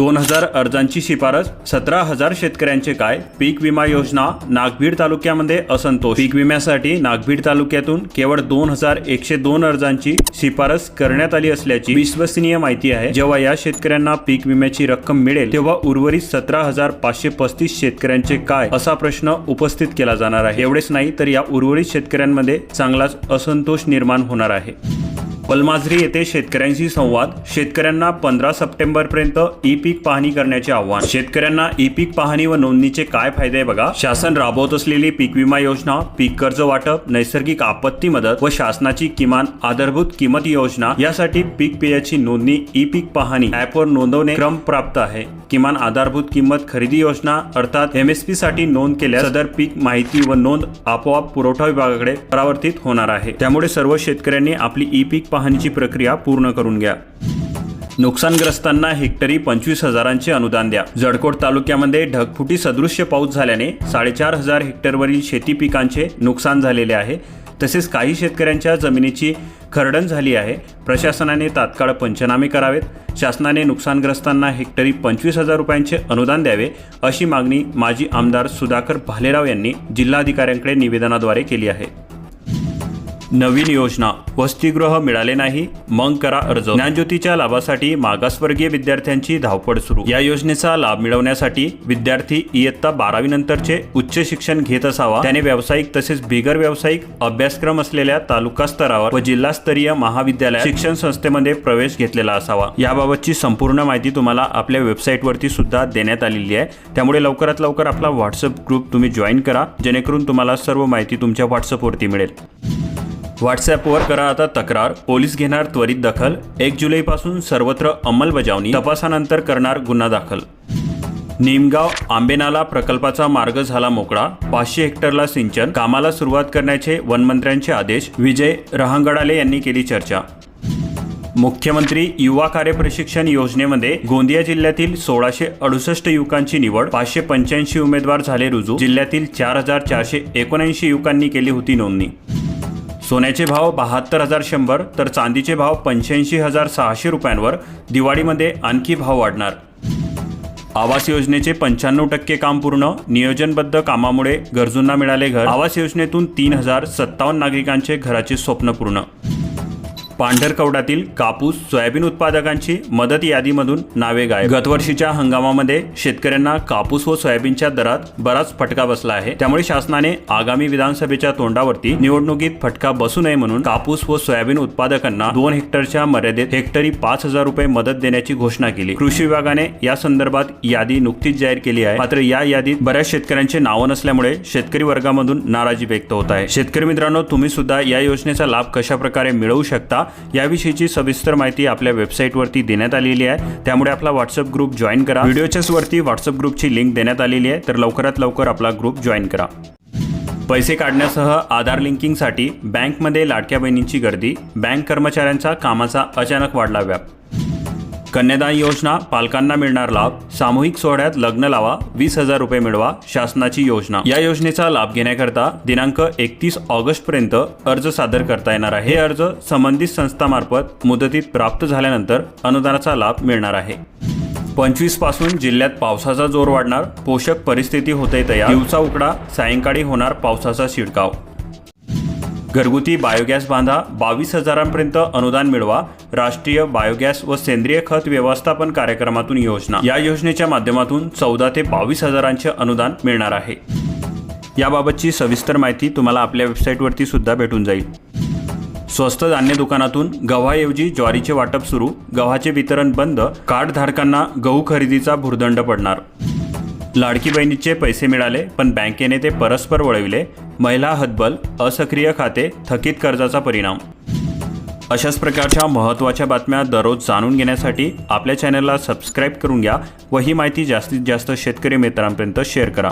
दोन हजार अर्जांची शिफारस सतरा हजार शेतकऱ्यांचे काय? पीक विमा योजना नागभीड तालुक्यामध्ये असंतोष. पीक विम्यासाठी नागभीड तालुक्यातून केवळ दोन हजार एकशे दोन अर्जांची शिफारस करण्यात आली असल्याची विश्वसनीय माहिती आहे. जेव्हा या शेतकऱ्यांना पीक विम्याची रक्कम मिळेल तेव्हा उर्वरित सतरा हजार पाचशे पस्तीस शेतकऱ्यांचे काय? असा प्रश्न उपस्थित केला जाणार आहे. एवढेच नाही तर या उर्वरित शेतकऱ्यांमध्ये चांगलाच असंतोष निर्माण होणार आहे. पलमाजरी येथे शेतकऱ्यांशी संवाद. शेतकऱ्यांना पंधरा सप्टेंबर पर्यंत ई पीक पाहणी करण्याचे आव्हान. शेतकऱ्यांना ई पीक पाहणी व नोंदणीचे काय फायदे आहे बघा. शासन राबवत असलेली पीक विमा योजना पीक कर्ज वाटप नैसर्गिक आपत्ती मदत व शासनाची किमान आधारभूत किंमत योजना यासाठी पीक पेयाची नोंदणी ई पीक पाहणी ऍपवर नोंदवणे क्रम प्राप्त आहे. किमान आधारभूत किंमत खरेदी योजना अर्थात एम एस पी साठी नोंद केल्यास सदर पीक माहिती व नोंद आपोआप पुरवठा विभागाकडे परावर्तित होणार आहे. त्यामुळे सर्व शेतकऱ्यांनी आपली ई पीक पाहणीची प्रक्रिया पूर्ण करून घ्या. नुकसानग्रस्तांना हेक्टरी पंचवीस हजारांचे अनुदान द्या. जळकोट तालुक्यामध्ये ढगफुटी सदृश्य पाऊस झाल्याने साडेचार हजार हेक्टरवरील शेती पिकांचे नुकसान झालेले आहे. तसेच काही शेतकऱ्यांच्या जमिनीची खरडण झाली आहे. प्रशासनाने तात्काळ पंचनामे करावेत. शासनाने नुकसानग्रस्तांना हेक्टरी पंचवीस हजार रुपयांचे अनुदान द्यावे अशी मागणी माजी आमदार सुधाकर भालेराव यांनी जिल्हाधिकाऱ्यांकडे निवेदनाद्वारे केली आहे. नवीन योजना वसतिगृह मिळाले नाही मग करा अर्ज. ज्ञानज्योतीच्या लाभासाठी मागासवर्गीय विद्यार्थ्यांची धावपळ सुरू. या योजनेचा लाभ मिळवण्यासाठी विद्यार्थी इयत्ता बारावी नंतरचे उच्च शिक्षण घेत असावा. त्याने व्यावसायिक तसेच बिगर व्यावसायिक अभ्यासक्रम असलेल्या तालुका स्तरावर व जिल्हास्तरीय महाविद्यालय शिक्षण संस्थेमध्ये प्रवेश घेतलेला असावा. याबाबतची संपूर्ण माहिती तुम्हाला आपल्या वेबसाईटवरती सुद्धा देण्यात आलेली आहे. त्यामुळे लवकरात लवकर आपला व्हॉट्सअप ग्रुप तुम्ही जॉईन करा. जेणेकरून तुम्हाला सर्व माहिती तुमच्या व्हॉट्सअपवरती मिळेल. व्हॉट्सॲपवर करा आता तक्रार. पोलीस घेणार त्वरित दखल. एक जुलैपासून सर्वत्र अंमलबजावणी. तपासानंतर करणार गुन्हा दाखल. निमगाव आंबेनाला प्रकल्पाचा मार्ग झाला मोकळा. पाचशे हेक्टरला सिंचन. कामाला सुरुवात करण्याचे वनमंत्र्यांचे आदेश. विजय रहांगडाले यांनी केली चर्चा. मुख्यमंत्री युवा कार्य प्रशिक्षण योजनेमध्ये गोंदिया जिल्ह्यातील सोळाशे अडुसष्ट युवकांची निवड पाचशे पंच्याऐंशी उमेदवार झाले रुजू. जिल्ह्यातील चार हजार चारशे एकोणऐंशी युवकांनी केली होती नोंदणी. सोन्याचे भाव बहात्तर हजार शंभर तर चांदीचे भाव पंच्याऐंशी हजार सहाशे रुपयांवर दिवाळीमध्ये आणखी भाव वाढणार. आवास योजनेचे पंच्याण्णव टक्के काम पूर्ण नियोजनबद्ध कामामुळे गरजूंना मिळाले घर. आवास योजनेतून तीन हजार सत्तावन्न नागरिकांचे घराचे स्वप्न पूर्ण. पांढरकवडातील कापूस सोयाबीन उत्पादकांची मदत यादीमधून नावे गायब. गतवर्षीच्या हंगामामध्ये शेतकऱ्यांना कापूस व सोयाबीनच्या दरात बराच फटका बसला आहे. त्यामुळे शासनाने आगामी विधानसभेच्या तोंडावरती निवडणुकीत फटका बसू नये म्हणून कापूस व सोयाबीन उत्पादकांना दोन हेक्टरच्या मर्यादेत हेक्टरी पाच हजार रुपये मदत देण्याची घोषणा केली. कृषी विभागाने या संदर्भात यादी नुकतीच जाहीर केली आहे. मात्र या यादीत बऱ्याच शेतकऱ्यांचे नावं नसल्यामुळे शेतकरी वर्गामधून नाराजी व्यक्त होत आहे. शेतकरी मित्रांनो तुम्ही सुद्धा या योजनेचा लाभ कशा प्रकारे मिळवू शकता याविषयीची सविस्तर माहिती आपल्या वेबसाईटवरती देण्यात आलेली आहे. त्यामुळे आपला व्हॉट्सअप ग्रुप जॉईन करा. व्हिडिओच्याच वरती व्हॉट्सअप ग्रुपची लिंक देण्यात आलेली आहे. तर लवकरात लवकर आपला ग्रुप जॉईन करा. पैसे काढण्यासह आधार लिंकिंगसाठी बँकमध्ये लाडक्या बहिणींची गर्दी. बँक कर्मचाऱ्यांचा कामाचा अचानक वाढला व्याप. कन्यादान योजना पालकांना मिळणार लाभ. सामूहिक सोहळ्यात लग्न लावा. वीस हजार रुपये मिळवा शासनाची योजना. या योजनेचा लाभ घेण्याकरता दिनांक एकतीस ऑगस्ट पर्यंत अर्ज सादर करता येणार आहे. हे अर्ज संबंधित संस्थामार्फत मुदतीत प्राप्त झाल्यानंतर अनुदानाचा लाभ मिळणार आहे. पंचवीसपासून जिल्ह्यात पावसाचा जोर वाढणार. पोषक परिस्थिती होते तयार. दिवसा उकडा सायंकाळी होणार पावसाचा शिडकाव. घरगुती बायोगॅस बांधा बावीस हजारांपर्यंत अनुदान मिळवा राष्ट्रीय बायोगॅस व सेंद्रिय खत व्यवस्थापन कार्यक्रमातून योजना. या योजनेच्या माध्यमातून चौदा ते बावीस हजारांचे अनुदान मिळणार आहे. याबाबतची सविस्तर माहिती तुम्हाला आपल्या वेबसाईटवरती सुद्धा भेटून जाईल. स्वस्त धान्य दुकानातून गव्हाऐवजी ज्वारीचे वाटप सुरू गव्हाचे वितरण बंद कार्डधारकांना गहू खरेदीचा भुर्दंड पडणार. लाडकी बहिणीचे पैसे मिळाले पण बँकेने ते परस्पर वळविले. महिला हतबल असक्रिय खाते थकीत कर्जाचा परिणाम. अशाच प्रकारच्या महत्त्वाच्या बातम्या दररोज जाणून घेण्यासाठी आपल्या चॅनलला सबस्क्राईब करून घ्या व ही माहिती जास्तीत जास्त शेतकरी मित्रांपर्यंत शेअर करा.